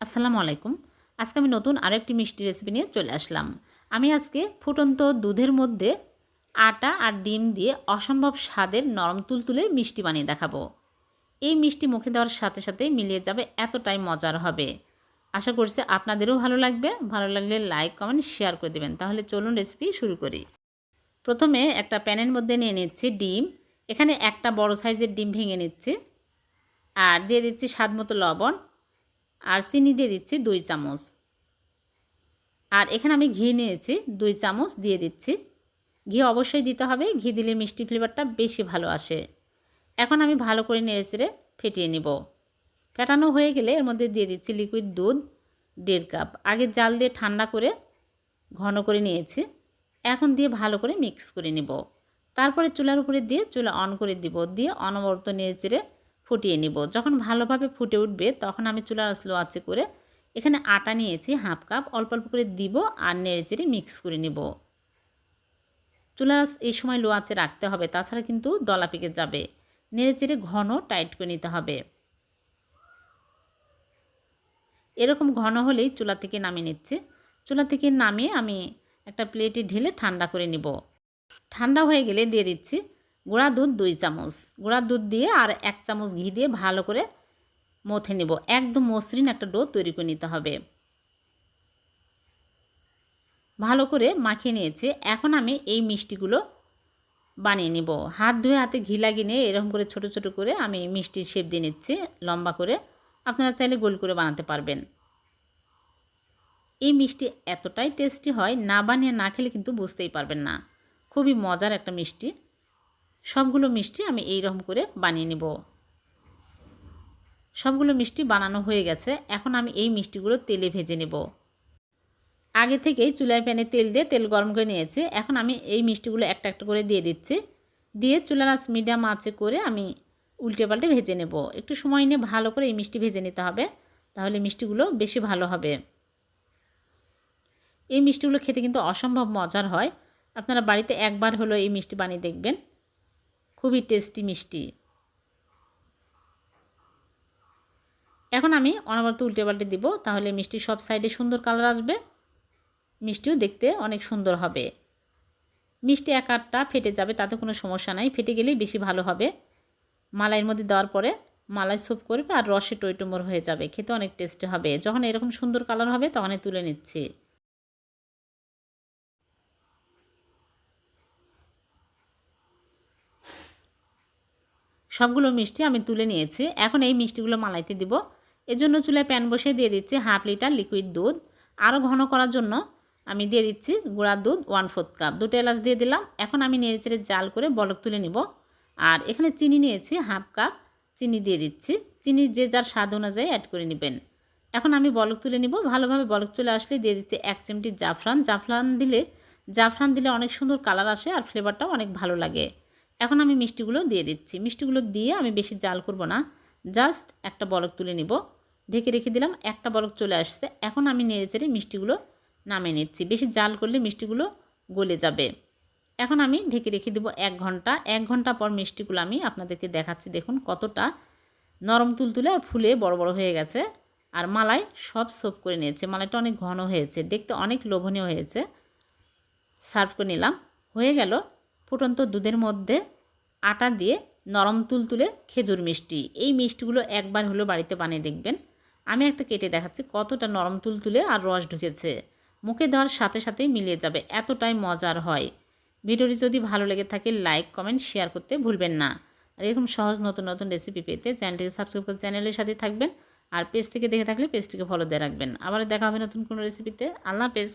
আসসালামু আলাইকুম। আজকে আমি নতুন আরেকটি মিষ্টি রেসিপি নিয়ে চলে আসলাম। আমি আজকে ফুটন্ত দুধের মধ্যে আটা আর ডিম দিয়ে অসম্ভব স্বাদের নরম তুলতুলে মিষ্টি বানিয়ে দেখাবো। এই মিষ্টি মুখে দেওয়ার সাথে সাথে মিলিয়ে যাবে এতটাই মজার হবে। আশা করছি আপনাদেরও ভালো লাগবে। ভালো লাগলে লাইক কমেন্ট শেয়ার করে দেবেন। তাহলে চলুন রেসিপি শুরু করি। প্রথমে একটা প্যানের মধ্যে নিয়ে নিচ্ছি ডিম। এখানে একটা বড় সাইজের ডিম ভেঙে নিচ্ছি। আর দিয়ে দিচ্ছি স্বাদ মতো লবণ। আর চিনি দিয়ে দিচ্ছি দুই চামচ। আর এখানে আমি ঘি নিয়েছি, দুই চামচ দিয়ে দিচ্ছি। ঘি অবশ্যই দিতে হবে, ঘি দিলে মিষ্টি ফ্লেভারটা বেশি ভালো আসে। এখন আমি ভালো করে নেড়েচেড়ে ফেটিয়ে নিব। ফেটানো হয়ে গেলে এর মধ্যে দিয়ে দিচ্ছি লিকুইড দুধ, দেড় কাপ। আগে জাল দিয়ে ঠান্ডা করে ঘন করে নিয়েছি। এখন দিয়ে ভালো করে মিক্স করে নিব। তারপরে চুলার উপরে দিয়ে চুলা অন করে দিব। দিয়ে অনবর্ত অনবরত নেড়েচেড়ে ফুটিয়ে নিব। যখন ভালোভাবে ফুটে উঠবে, তখন আমি চুলার স্লো আছে করে এখানে আটা নিয়েছি হাফ কাপ, অল্প অল্প করে দিব আর নেড়েচেড়ে মিক্স করে নিব। চুলার এই সময় লো আঁচে রাখতে হবে, তাছাড়া কিন্তু দলা পেকে যাবে। নেড়েচেড়ে ঘন টাইট করে নিতে হবে। এরকম ঘন হলেই চুলা থেকে নামিয়ে নিচ্ছে। চুলা থেকে নামিয়ে আমি একটা প্লেটে ঢেলে ঠান্ডা করে নিব। ঠান্ডা হয়ে গেলে দিয়ে দিচ্ছি গুঁড়া দুধ দুই চামচ। গুঁড়া দুধ দিয়ে আর এক চামচ ঘি দিয়ে ভালো করে মথে নেব। একদম মসৃণ একটা ডো তৈরি করে নিতে হবে। ভালো করে মাখিয়ে নিয়েছে। এখন আমি এই মিষ্টিগুলো বানিয়ে নিব। হাত ধুয়ে হাতে ঘি লাগিয়ে নিয়ে এরকম করে ছোট ছোট করে আমি মিষ্টির শেপ দিয়ে নিচ্ছি, লম্বা করে। আপনারা চাইলে গোল করে বানাতে পারবেন। এই মিষ্টি এতটাই টেস্টি হয়, না বানিয়ে না খেলে কিন্তু বুঝতেই পারবেন না। খুবই মজার একটা মিষ্টি। সবগুলো মিষ্টি আমি এই রকম করে বানিয়ে নেব। সবগুলো মিষ্টি বানানো হয়ে গেছে, এখন আমি এই মিষ্টিগুলো তেলে ভেজে নেব। আগে থেকেই চুলায় প্যানে তেল দিয়ে তেল গরম করে নিয়েছি, এখন আমি এই মিষ্টিগুলো একটা একটা করে দিয়ে দিচ্ছি। দিয়ে চুলার আঁচ মিডিয়াম আঁচে করে আমি উল্টে পাল্টে ভেজে নেব। একটু সময় নিয়ে ভালো করে এই মিষ্টি ভেজে নিতে হবে, তাহলে মিষ্টিগুলো বেশি ভালো হবে। এই মিষ্টিগুলো খেতে কিন্তু অসম্ভব মজার হয়। আপনারা বাড়িতে একবার হলো এই মিষ্টি বানিয়ে দেখবেন। খুবই টেস্টি, মিষ্টি। এখন আমি অনবরত উল্টে পাল্টে দিব, তাহলে মিষ্টি সব সাইডে সুন্দর কালার আসবে। মিষ্টিও দেখতে অনেক সুন্দর হবে। মিষ্টি এক আটটা ফেটে যাবে, তাতে কোনো সমস্যা নাই। ফেটে গেলেই বেশি ভালো হবে। মালাইয়ের মধ্যে দেওয়ার পরে মালাই স্যুপ করবে আর রসে টইটুমোর হয়ে যাবে। খেতে অনেক টেস্টি হবে। যখন এরকম সুন্দর কালার হবে, তখনই তুলে নিচ্ছি। সবগুলো মিষ্টি আমি তুলে নিয়েছি। এখন এই মিষ্টিগুলো মালাইতে দিব। এজন্য চুলায় প্যান বসিয়ে দিয়ে দিচ্ছি হাফ লিটার লিকুইড দুধ। আরও ঘন করার জন্য আমি দিয়ে দিচ্ছি গুঁড়ার দুধ ওয়ান ফোর্থ কাপ। দুটো এলাচ দিয়ে দিলাম। এখন আমি নেড়ে চেড়ে জাল করে বলক তুলে নিব। আর এখানে চিনি নিয়েছি হাফ কাপ। চিনি দিয়ে দিচ্ছি। চিনি যে যার স্বাদ অনুযায়ী অ্যাড করে নেবেন। এখন আমি বলক তুলে নিব। ভালোভাবে বলক চলে আসলে দিয়ে দিচ্ছি এক চিমটি জাফরান। জাফরান দিলে জাফরান দিলে অনেক সুন্দর কালার আসে আর ফ্লেভারটাও অনেক ভালো লাগে। এখন আমি মিষ্টিগুলো দিয়ে দিচ্ছি। মিষ্টিগুলো দিয়ে আমি বেশি জাল করব না। জাস্ট একটা বলক তুলে নিব। ঢেকে রেখে দিলাম, একটা বলক চলে আসছে। এখন আমি নেড়ে চেড়ে মিষ্টিগুলো নামিয়ে নিচ্ছি। বেশি জাল করলে মিষ্টিগুলো গলে যাবে। এখন আমি ঢেকে রেখে দেবো এক ঘণ্টা। এক ঘণ্টা পর মিষ্টিগুলো আমি আপনাদেরকে দেখাচ্ছি। দেখুন কতটা নরম তুলতুলে আর ফুলে বড় বড় হয়ে গেছে। আর মালাই সব সোপ করে নিয়েছে। মালাইটা অনেক ঘন হয়েছে। দেখতে অনেক লোভনীয় হয়েছে। সার্ভ করে নিলাম। হয়ে গেল। ফুটন্ত দুধের মধ্যে আটা দিয়ে নরম তুলতুলে খেজুর মিষ্টি। এই মিষ্টিগুলো একবার হলো বাড়িতে বানিয়ে দেখবেন। আমি একটা কেটে দেখাচ্ছি কতটা নরম তুলতুলে আর রস ঢুকেছে। মুখে দেওয়ার সাথে সাথেই মিলিয়ে যাবে, এতটাই মজার হয়। ভিডিওটি যদি ভালো লেগে থাকে, লাইক, কমেন্ট, শেয়ার করতে ভুলবেন না। আর এরকম সহজ নতুন নতুন রেসিপি পেতে চ্যানেলটিকে সাবস্ক্রাইব করে চ্যানেলের সাথে থাকবেন। আর পেজ থেকে দেখে থাকলে পেজটিকে ফলো দিয়ে রাখবেন। আবার দেখা হবে নতুন কোনো রেসিপিতে। আল্লাহ হাফেজ।